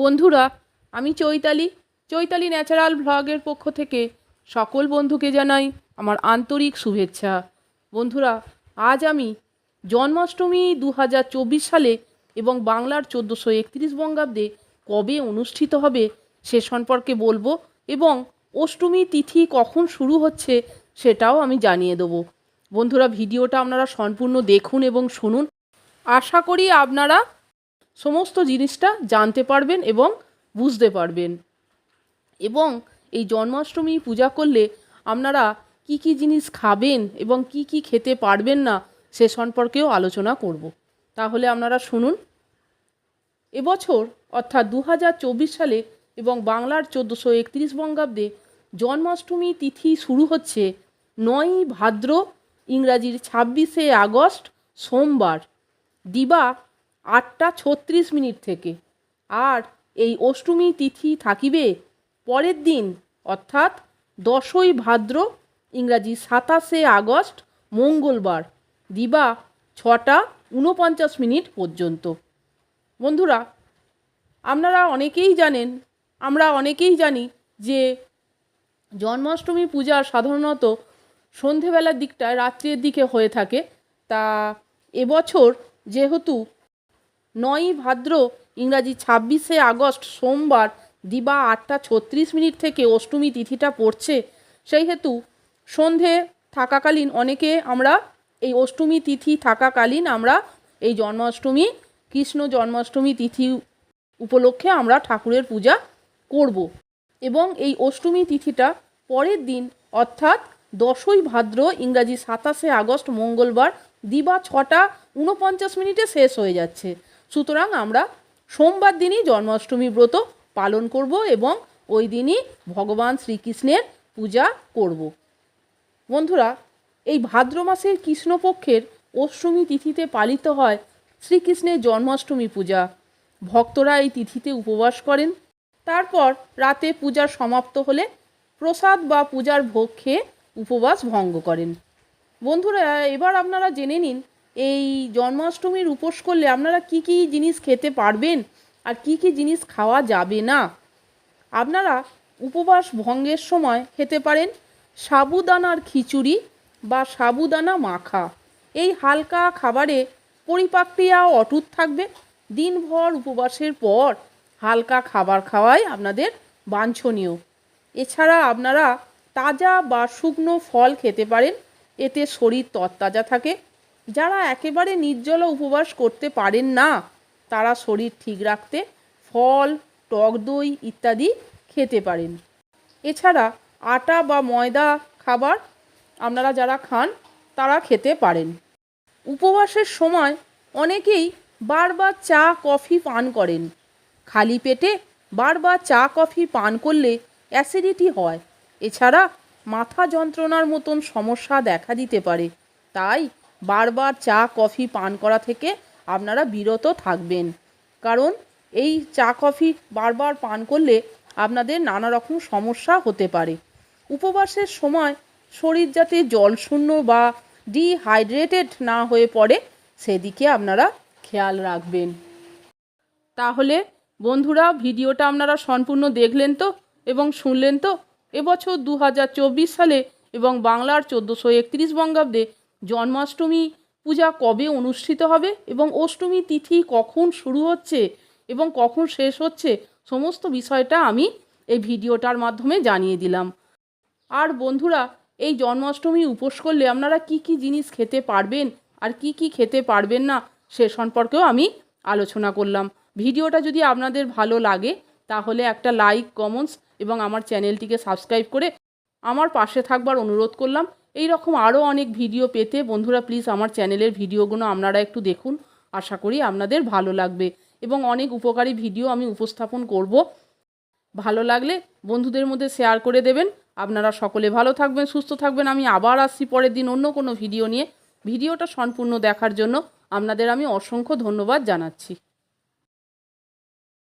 বন্ধুরা, আমি চৈতালি। চৈতালি ন্যাচারাল ভ্লগের পক্ষ থেকে সকল বন্ধুকে জানাই আমার আন্তরিক শুভেচ্ছা। বন্ধুরা, আজ আমি জন্মাষ্টমী দু হাজার চব্বিশ সালে এবং বাংলার চোদ্দোশো একত্রিশ বঙ্গাব্দে কবে অনুষ্ঠিত হবে সে সম্পর্কে বলব এবং অষ্টমী তিথি কখন শুরু হচ্ছে সেটাও আমি জানিয়ে দেবো। বন্ধুরা, ভিডিওটা আপনারা সম্পূর্ণ দেখুন এবং শুনুন। আশা করি আপনারা সমস্ত জিনিসটা জানতে পারবেন এবং বুঝতে পারবেন। এবং এই জন্মাষ্টমী পূজা করলে আপনারা কি কি জিনিস খাবেন এবং কি কি খেতে পারবেন না, সে সম্পর্কেও আলোচনা করব। তাহলে আপনারা শুনুন। এবছর অর্থাৎ দু হাজার চব্বিশ সালে এবং বাংলার চোদ্দোশো একত্রিশ বঙ্গাব্দে জন্মাষ্টমী তিথি শুরু হচ্ছে নয়ই ভাদ্র, ইংরাজির ছাব্বিশে আগস্ট, সোমবার। দিবা আটটা ছত্রিশ মিনিট থেকে। আর এই অষ্টমী তিথি থাকিবে পরের দিন, অর্থাৎ দশই ভাদ্র, ইংরাজি সাতাশে আগস্ট, মঙ্গলবার, দিবা ছটা উনপঞ্চাশ মিনিট পর্যন্ত। বন্ধুরা, আপনারা অনেকেই জানেন, আমরা অনেকেই জানি যে জন্মাষ্টমী পূজা সাধারণত সন্ধেবেলার দিকটায় রাত্রির দিকে হয়ে থাকে। তা এবছর যেহেতু নয়ই ভাদ্র, ইংরাজি ছাব্বিশে আগস্ট, সোমবার, দিবা আটটা ছত্রিশ মিনিট থেকে অষ্টমী তিথিটা পড়ছে। সেই হেতু সন্ধে থাকাকালীন অনেকে আমরা এই অষ্টমী তিথি থাকাকালীন আমরা এই জন্মাষ্টমী, কৃষ্ণ জন্মাষ্টমী তিথি উপলক্ষে আমরা ঠাকুরের পূজা করব। এবং এই অষ্টমী তিথিটা পরের দিন, অর্থাৎ দশই ভাদ্র, ইংরাজি সাতাশে আগস্ট, মঙ্গলবার, দিবা ছটা উনপঞ্চাশ মিনিটে শেষ হয়ে যাচ্ছে। সুতরাং আমরা সোমবার দিনই জন্মাষ্টমী ব্রত পালন করব এবং ওই দিনই ভগবান শ্রীকৃষ্ণের পূজা করব। বন্ধুরা, এই ভাদ্র মাসের কৃষ্ণপক্ষের অষ্টমী তিথিতে পালিত হয় শ্রীকৃষ্ণের জন্মাষ্টমী পূজা। ভক্তরা এই তিথিতে উপবাস করেন। তারপর রাতে পূজা সমাপ্ত হলে প্রসাদ বা পূজার ভোগ খেয়ে উপবাস ভঙ্গ করেন। বন্ধুরা, এবার আপনারা জেনে নিন এই জন্মাষ্টমীর উপোস করলে আপনারা কি কি জিনিস খেতে পারবেন? আর কি কি জিনিস খাওয়া যাবে না? আপনারা উপবাস ভঙ্গের সময় খেতে পারেন সাবুদানার খিচুড়ি বা সাবুদানা মাখা। এই হালকা খাবারে পরিপাক্রিয়া অটুট থাকবে। দিনভর উপবাসের পর হালকা খাবার খাওয়াই আপনাদের বাঞ্ছনীয়। এছাড়া আপনারা তাজা বা শুকনো ফল খেতে পারেন। এতে শরীর তরতাজা থাকে। যারা একেবারে নির্জল উপবাস করতে পারেন না, তারা শরীর ঠিক রাখতে ফল, টক দই ইত্যাদি খেতে পারেন। এছাড়া আটা বা ময়দা খাবার আপনারা যারা খান, তারা খেতে পারেন। উপবাসের সময় অনেকেই বারবার চা, কফি পান করেন। খালি পেটে বারবার চা, কফি পান করলে অ্যাসিডিটি হয়। এছাড়া মাথা যন্ত্রণার মতন সমস্যা দেখা দিতে পারে। তাই বারবার চা, কফি, পান করা থেকে আপনারা বিরত থাকবেন। কারণ এই চা, কফি বারবার পান করলে আপনাদের নানা রকম সমস্যা হতে পারে। উপবাসের সময় শরীর যাতে জলশূন্য বা ডিহাইড্রেটেড না হয়ে পড়ে, সেদিকে আপনারা খেয়াল রাখবেন। তাহলে বন্ধুরা, ভিডিওটা আপনারা সম্পূর্ণ দেখলেন তো এবং শুনলেন তো? এবছর দু হাজার চব্বিশ সালে এবং বাংলার চোদ্দোশো একত্রিশ বঙ্গাব্দে জন্মাষ্টমী পূজা কবে অনুষ্ঠিত হবে এবং অষ্টমী তিথি কখন শুরু হচ্ছে এবং কখন শেষ হচ্ছে সমস্ত বিষয়টা আমি এই ভিডিওটার মাধ্যমে জানিয়ে দিলাম। আর বন্ধুরা, এই জন্মাষ্টমী উপোস করলে আপনারা কি কি জিনিস খেতে পারবেন আর কি কি খেতে পারবেন না সে সম্পর্কেও আমি আলোচনা করলাম। ভিডিওটা যদি আপনাদের ভালো লাগে, তাহলে একটা লাইক, কমেন্টস এবং আমার চ্যানেলটিকে সাবস্ক্রাইব করে আমার পাশে থাকবার অনুরোধ করলাম। এই রকম আরও অনেক ভিডিও পেতে বন্ধুরা প্লিজ আমার চ্যানেলের ভিডিওগুলো আপনারা একটু দেখুন। আশা করি আপনাদের ভালো লাগবে এবং অনেক উপকারী ভিডিও আমি উপস্থাপন করব। ভালো লাগলে বন্ধুদের মধ্যে শেয়ার করে দেবেন। আপনারা সকলে ভালো থাকবেন, সুস্থ থাকবেন। আমি আবার আসছি পরের দিন অন্য কোনো ভিডিও নিয়ে। ভিডিওটা সম্পূর্ণ দেখার জন্য আপনাদের আমি অসংখ্য ধন্যবাদ জানাচ্ছি।